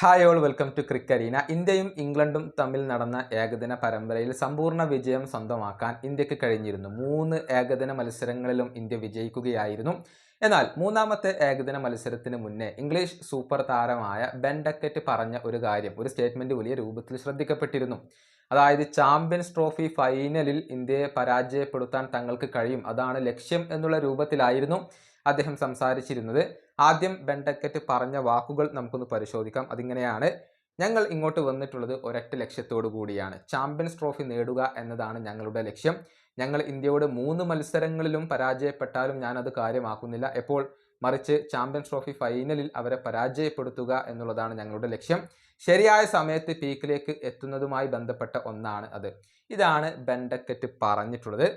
Hi all welcome to Cricarena ഇന്ത്യയും ഇംഗ്ലണ്ടും തമ്മിൽ നടന്ന ഏകദിന പരമ്പരയിൽ സമ്പൂർണ വിജയം സ്വന്തമാക്കാൻ ഇന്ത്യയ്ക്ക് കഴിഞ്ഞിരുന്നു. മൂന്ന് ഏകദിന മത്സരങ്ങളിലും ഇന്ത്യ വിജയിക്കുകയായിരുന്നു. എന്നാൽ മൂന്നാമത്തെ ഏകദിന മത്സരത്തിന് മുന്നേ ഇംഗ്ലീഷ് സൂപ്പർ താരമായ ബെൻ ഡക്കറ്റ് പറഞ്ഞ ഒരു കാര്യം ഒരു സ്റ്റേറ്റ്മെന്റ് വലിയ രൂപത്തിൽ ശ്രദ്ധിക്കപ്പെട്ടിരുന്നു. അതായത് ചാമ്പ്യൻസ് ട്രോഫി ഫൈനലിൽ ഇന്ത്യയെ പരാജയപ്പെടുത്താൻ തങ്ങൾക്ക് കഴിയും അതാണ് ലക്ഷ്യം എന്നുള്ള രൂപത്തിലായിരുന്നു. അദ്ദേഹം സംസാരിച്ചിരുന്നത്. ആദ്യം ബെൻഡക്കറ്റ് പറഞ്ഞ വാക്കുകൾ നമുക്കൊന്ന് പരിശോധിക്കാം. അതിങ്ങനെയാണ്. ഞങ്ങൾ ഇങ്ങോട്ട് വന്നിട്ടുള്ളത് ഒരൊറ്റ ലക്ഷ്യത്തോടു കൂടിയാണ്. ചാമ്പ്യൻസ് ട്രോഫി നേടുക എന്നതാണ് ഞങ്ങളുടെ ലക്ഷ്യം. ഞങ്ങൾ ഇന്ത്യയോട് മൂന്ന് മത്സരങ്ങളിലും പരാജയപ്പെട്ടാലും ഞാനത് കാര്യമാക്കുന്നില്ല. എപ്പോൾ? മറിച്ച് ചാമ്പ്യൻസ് ട്രോഫി ഫൈനലിൽ അവരെ പരാജയപ്പെടുത്തുക എന്നുള്ളതാണ് ഞങ്ങളുടെ ലക്ഷ്യം. ശരിയായ സമയത്ത് പീക്കിലേക്ക് എത്തുന്നതുമായി ബന്ധപ്പെട്ട ഒന്നാണ് അത്. ഇതാണ് ബെൻഡക്കറ്റ് പറഞ്ഞിട്ടുള്ളത്.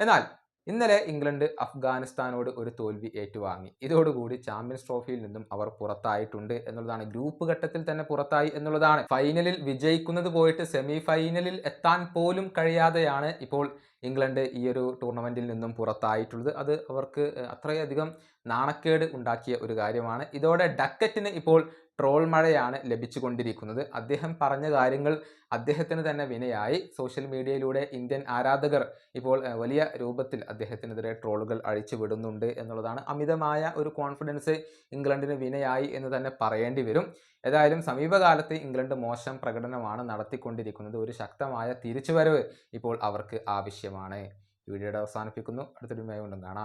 എന്നാൽ ഇന്നലെ ഇംഗ്ലണ്ട് അഫ്ഗാനിസ്ഥാനോട് ഒരു തോൽവി ഏറ്റുവാങ്ങി. ഇതോടുകൂടി ചാമ്പ്യൻസ് ട്രോഫിയിൽ നിന്നും അവർ പുറത്തായിട്ടുണ്ട് എന്നുള്ളതാണ്. ഗ്രൂപ്പ് ഘട്ടത്തിൽ തന്നെ പുറത്തായി എന്നുള്ളതാണ്. ഫൈനലിൽ വിജയിക്കുന്നത് പോയിട്ട് സെമി ഫൈനലിൽ എത്താൻ പോലും കഴിയാതെയാണ് ഇപ്പോൾ ഇംഗ്ലണ്ട് ഈ ഒരു ടൂർണമെന്റിൽ നിന്നും പുറത്തായിട്ടുള്ളത്. അത് അവർക്ക് അത്രയധികം നാണക്കേട് ഉണ്ടാക്കിയ ഒരു കാര്യമാണ്. ഇതോടെ ഡക്കറ്റിന് ഇപ്പോൾ ട്രോൾ മഴയാണ് ലഭിച്ചുകൊണ്ടിരിക്കുന്നത്. അദ്ദേഹം പറഞ്ഞ കാര്യങ്ങൾ അദ്ദേഹത്തിന് തന്നെ വിനയായി. സോഷ്യൽ മീഡിയയിലൂടെ ഇന്ത്യൻ ആരാധകർ ഇപ്പോൾ വലിയ രൂപത്തിൽ അദ്ദേഹത്തിനെതിരെ ട്രോളുകൾ അഴിച്ചു വിടുന്നുണ്ട് എന്നുള്ളതാണ് അമിതമായ ഒരു കോൺഫിഡൻസ് ഇംഗ്ലണ്ടിന് വിനയായി എന്ന് തന്നെ പറയേണ്ടി വരും. ഏതായാലും സമീപകാലത്ത് ഇംഗ്ലണ്ട് മോശം പ്രകടനമാണ് നടത്തിക്കൊണ്ടിരിക്കുന്നത്. ഒരു ശക്തമായ തിരിച്ചുവരവ് ഇപ്പോൾ അവർക്ക് ആവശ്യമാണ്. വീഡിയോയുടെ അവസാനിപ്പിക്കുന്നു. അടുത്തൊരു കൊണ്ടും കാണാം.